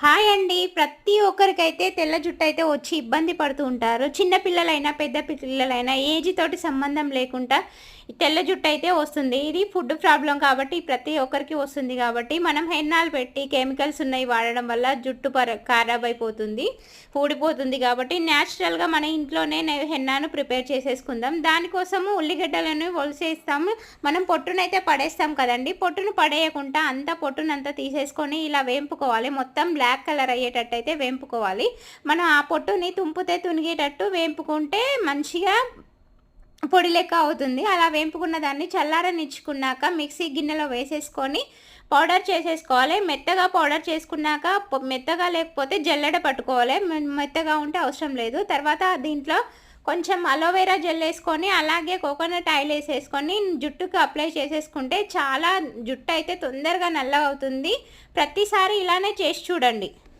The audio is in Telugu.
హాయ్ అండి. ప్రతి ఒక్కరికైతే తెల్ల జుట్టు అయితే వచ్చి ఇబ్బంది పడుతూ ఉంటారు. చిన్న పిల్లలైనా పెద్ద పిల్లలైనా ఏజ్ తోటి సంబంధం లేకుండా తెల్ల జుట్టు అయితే వస్తుంది. ఇది ఫుడ్ ప్రాబ్లం కాబట్టి ప్రతి ఒక్కరికి వస్తుంది కాబట్టి మనం హెన్నాలు పెట్టి కెమికల్స్ ఉన్నాయి వాడడం వల్ల జుట్టు పర ఖరాబ్ అయిపోతుంది ఊడిపోతుంది కాబట్టి న్యాచురల్గా మన ఇంట్లోనే హెన్నాను ప్రిపేర్ చేసేసుకుందాం. దానికోసము ఉల్లిగడ్డలను ఒలిసేస్తాము. మనం పొట్టునైతే పడేస్తాం కదండి. పొట్టును పడేయకుండా అంతా పొట్టునంతా తీసేసుకొని ఇలా వేంపుకోవాలి. మొత్తం బ్లాక్ బ్లాక్ కలర్ అయ్యేటట్టు అయితే వేంపుకోవాలి. మనం ఆ పొట్టుని తుంపితే తునిగేటట్టు వేంపుకుంటే మంచిగా పొడి లెక్క అవుతుంది. అలా వేంపుకున్న దాన్ని చల్లారనిచ్చుకున్నాక మిక్సీ గిన్నెలో వేసేసుకొని పౌడర్ చేసేసుకోవాలి. మెత్తగా పౌడర్ చేసుకున్నాక మెత్తగా లేకపోతే జల్లెడ పట్టుకోవాలి. మెత్తగా ఉంటే అవసరం లేదు. తర్వాత దీంట్లో కొంచెం అలోవెరా జెల్ వేసుకొని అలాగే కోకోనట్ ఆయిల్ వేసేసుకొని జుట్టుకు అప్లై చేసేసుకుంటే చాలా జుట్టు అయితే తొందరగా నల్లగా అవుతుంది ప్రతిసారి ఇలానే చేసి చూడండి.